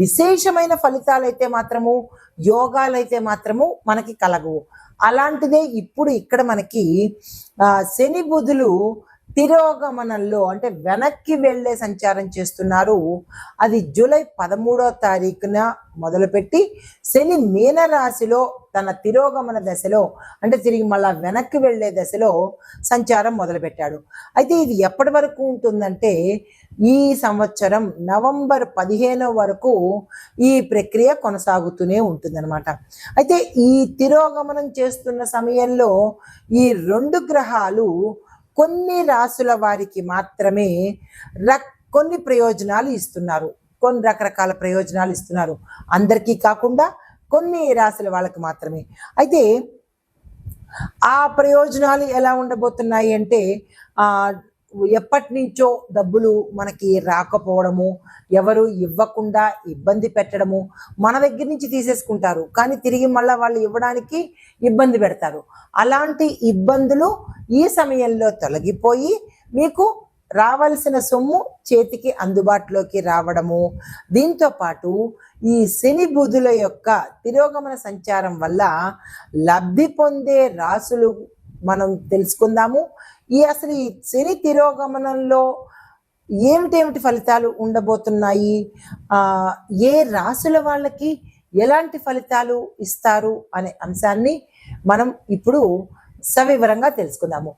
విశేషమైన ఫలితాలైతే మాత్రము యోగాలైతే మాత్రము మనకి కలగవు. అలాంటిదే ఇప్పుడు ఇక్కడ మనకి శని బుధులు తిరోగమనంలో అంటే వెనక్కి వెళ్ళే సంచారం చేస్తున్నారు. అది జూలై పదమూడో తారీఖున మొదలుపెట్టి శని మీనరాశిలో తన తిరోగమన దశలో అంటే తిరిగి మళ్ళా వెనక్కి వెళ్ళే దశలో సంచారం మొదలుపెట్టాడు. అయితే ఇది ఎప్పటి వరకు ఉంటుందంటే ఈ సంవత్సరం నవంబర్ పదిహేనో వరకు ఈ ప్రక్రియ కొనసాగుతూనే ఉంటుందన్నమాట. అయితే ఈ తిరోగమనం చేస్తున్న సమయంలో ఈ రెండు గ్రహాలు కొన్ని రాసుల వారికి మాత్రమే రక్ కొన్ని ప్రయోజనాలు ఇస్తున్నారు. కొన్ని రకరకాల ప్రయోజనాలు ఇస్తున్నారు. అందరికీ కాకుండా కొన్ని రాశుల వాళ్ళకి మాత్రమే. అయితే ఆ ప్రయోజనాలు ఎలా ఉండబోతున్నాయి అంటే ఎప్పటి నుంచో డబ్బులు మనకి రాకపోవడము ఎవరు ఇవ్వకుండా ఇబ్బంది పెట్టడము మన దగ్గర నుంచి తీసేసుకుంటారు. కానీ తిరిగి మళ్ళీ వాళ్ళు ఇవ్వడానికి ఇబ్బంది పెడతారు. అలాంటి ఇబ్బందులు ఈ సమయంలో తొలగిపోయి మీకు రావాల్సిన సొమ్ము చేతికి అందుబాటులోకి రావడము దీంతో పాటు ఈ శని బుధుల యొక్క తిరోగమన సంచారం వల్ల లబ్ధి పొందే రాసులు మనం తెలుసుకుందాము. ఈ అసలు ఈ శని తిరోగమనంలో ఏమిటేమిటి ఫలితాలు ఉండబోతున్నాయి? ఆ ఏ రాసుల వాళ్ళకి ఎలాంటి ఫలితాలు ఇస్తారు అనే అంశాన్ని మనం ఇప్పుడు సవివరంగా తెలుసుకుందాము.